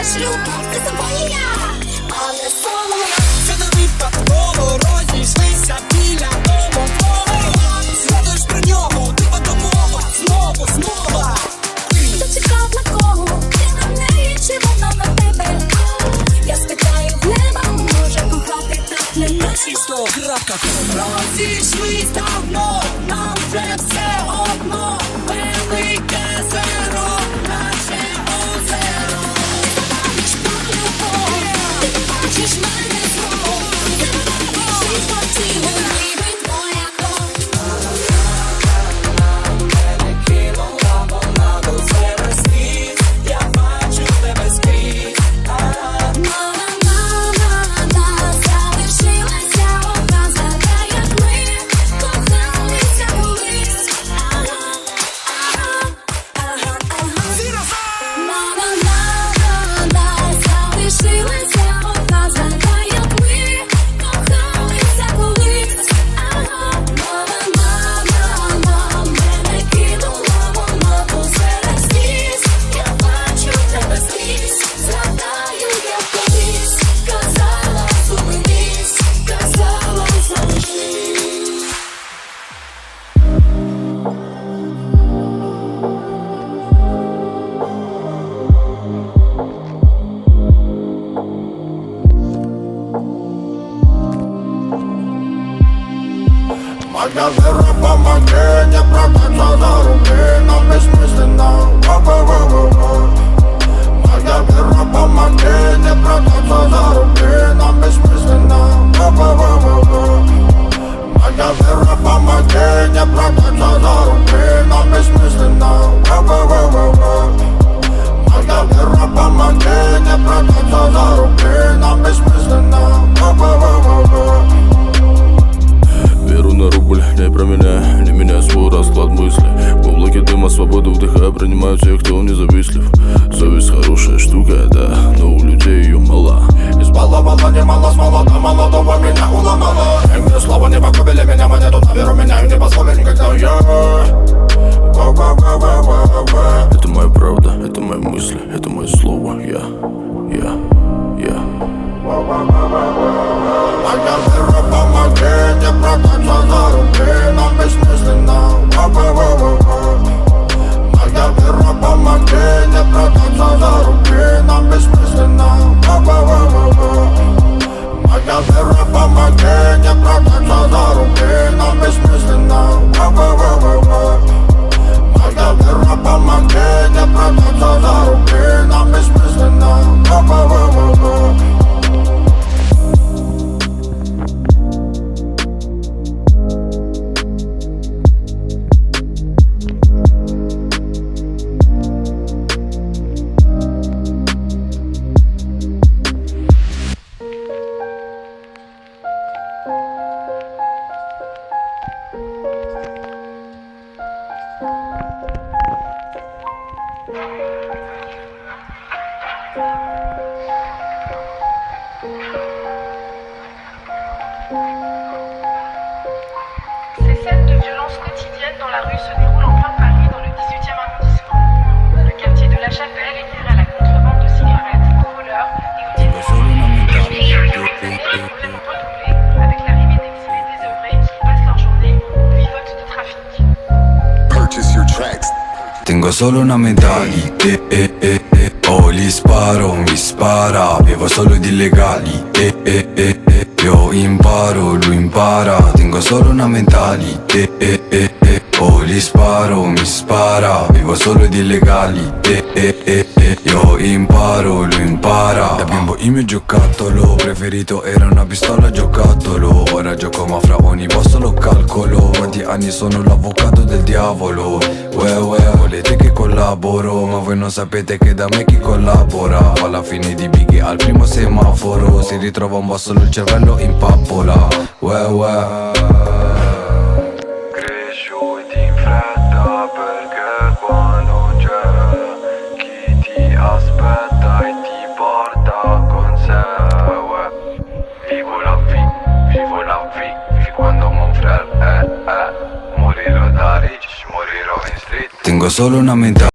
любов, це але соло. Це випадково розійшлися біля дому Згадуєш про нього, ти подумова, знову, знову Хто чекав на кого? Ти на неї чи вона на тебе? Я спитаю в неба, може кохати так не наче. Чисто крапка Розійшлись давно, нам вже все Моя вера помоги, не прокатиться за руки Нам бессмысленно. Моя вера помоги, не прокатиться за Нам бессмысленно Избаловала немало с молода Молодого меня уломала Мне слова не покупили меня монету на веру меняю Не позволю никогда я моя Ces scènes de violence quotidiennes dans la rue se déroulent en plein Paris, dans le 18e arrondissement. Le quartier de La Chapelle est livré à la contrebande de cigarettes, aux voleurs et aux dealers. Depuis quelques années, les problèmes ont redoublé avec l'arrivée d'exilés désœuvrés qui passent leur journée au vivote de trafic. purchase your tracks. Tengo solo una eh. Oh, gli sparo, mi spara, vivo solo di illegali, eh, eh, eh, eh. Io imparo, lui impara, tengo solo una medaglia, eh, eh, eh, eh. Oh, gli sparo, mi spara, vivo solo di illegali, eh, eh, eh, eh. Io imparo, lui impara. Da bimbo il mio giocattolo preferito era una pistola giocattolo. Gioco ma fra ogni posto lo calcolo. Quanti anni sono l'avvocato del diavolo? Uè, uè, volete che collaboro? Ma voi non sapete che da me chi collabora? Alla fine di bighi al primo semaforo Si ritrova un solo il cervello in pappola Uè, uè Tengo solo una mente